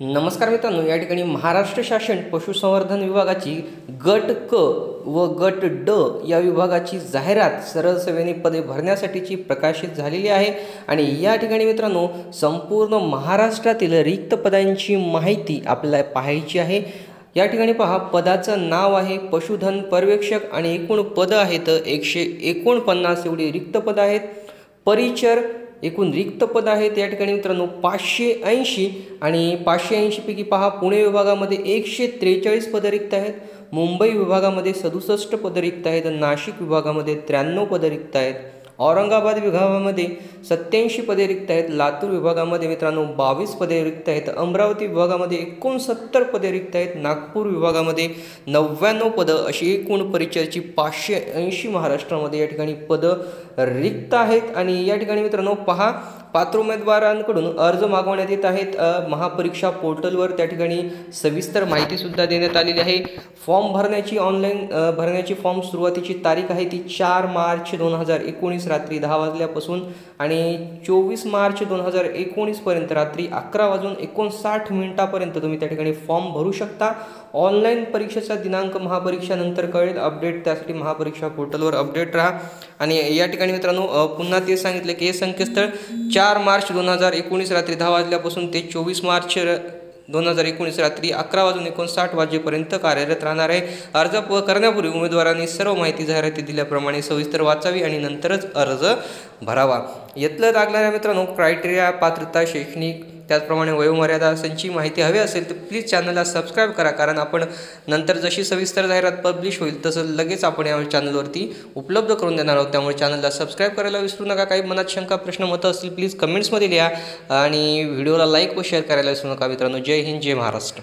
नमस्कार मित्रांनो या ठिकाणी महाराष्ट्र शासन पशुसंवर्धन विभागाची गट क व गट ड या विभागाची जाहिरात सरळ सेवेने पदे भरण्यासाठीची प्रकाशित झालेली आहे. आणि या ठिकाणी मित्रांनो संपूर्ण महाराष्ट्रातील रिक्त पदांची माहिती आपल्याला पाहायची आहे. या ठिकाणी पहा पदाचं नाव आहे पशुधन पर्यवेक्षक आणि एकूण पदं आहेत एकशे एकोणपन्नास एवढी रिक्त पदं आहेत. परिचर एकूण रिक्त पद आहेत या ठिकाणी मित्रांनो पाचशे ऐंशी आणि पाचशे ऐंशीपैकी पहा पुणे विभागामध्ये एकशे त्रेचाळीस पदं रिक्त आहेत मुंबई विभागामध्ये सदुसष्ट पदं रिक्त आहेत नाशिक विभागामध्ये त्र्याण्णव पदं रिक्त आहेत. औरंगाबाद विभागामध्ये सत्याऐंशी पदे रिक्त आहेत. लातूर विभागामध्ये मित्रांनो बावीस पदे रिक्त आहेत. अमरावती विभागामध्ये एकोणसत्तर पदे रिक्त आहेत. नागपूर विभागामध्ये नव्याण्णव पदं अशी एकूण परिचयाची पाचशे ऐंशी महाराष्ट्रामध्ये या ठिकाणी पदं रिक्त आहेत. आणि या ठिकाणी मित्रांनो पहा पात्र उमेदवारांकडून अर्ज मागवण्यात येत आहेत. महापरीक्षा पोर्टलवर त्या ठिकाणी सविस्तर माहितीसुद्धा देण्यात आलेली आहे. फॉर्म भरण्याची ऑनलाईन भरण्याची फॉर्म सुरुवातीची तारीख आहे ती चार मार्च दोन हजार एकोणीस रात्री दहा वाजल्यापासून आणि चोवीस मार्च दोन हजार एकोणीसपर्यंत रात्री अकरा वाजून एकोणसाठ मिनिटापर्यंत तुम्ही त्या ठिकाणी फॉर्म भरू शकता. ऑनलाईन परीक्षेचा दिनांक महापरीक्षानंतर कळेल. अपडेट त्यासाठी महापरीक्षा पोर्टलवर अपडेट राहा. आणि या ठिकाणी मित्रांनो पुन्हा ते सांगितले की हे संकेतस्थळ चार मार्च दोन हजार एकोणीस रात्री दहा वाजल्यापासून ते चोवीस मार्च दोन हजार एकोणीस रात्री अकरा वाजून एकोणसाठ वाजेपर्यंत कार्यरत राहणार आहे अर्ज करण्यापूर्वी उमेदवारांनी सर्व माहिती जाहिराती दिल्याप्रमाणे सविस्तर वाचावी आणि नंतरच अर्ज भरावा. यातलं लागणाऱ्या मित्रांनो क्रायटेरिया पात्रता शैक्षणिक त्याचप्रमाणे वयोमर्यादांची माहिती हवी असेल तर प्लीज चॅनलला सबस्क्राईब करा. कारण आपण नंतर जशी सविस्तर जाहिरात पब्लिश होईल तसं लगेच आपण या चॅनलवरती उपलब्ध करून देणार आहोत. त्यामुळे चॅनलला सबस्क्राईब करायला विसरू नका. काही मनात शंका प्रश्न मतं असतील प्लीज कमेंट्समध्ये लिहा. आणि व्हिडिओला लाईक व शेअर करायला विसरू नका मित्रांनो. जय हिंद जय महाराष्ट्र.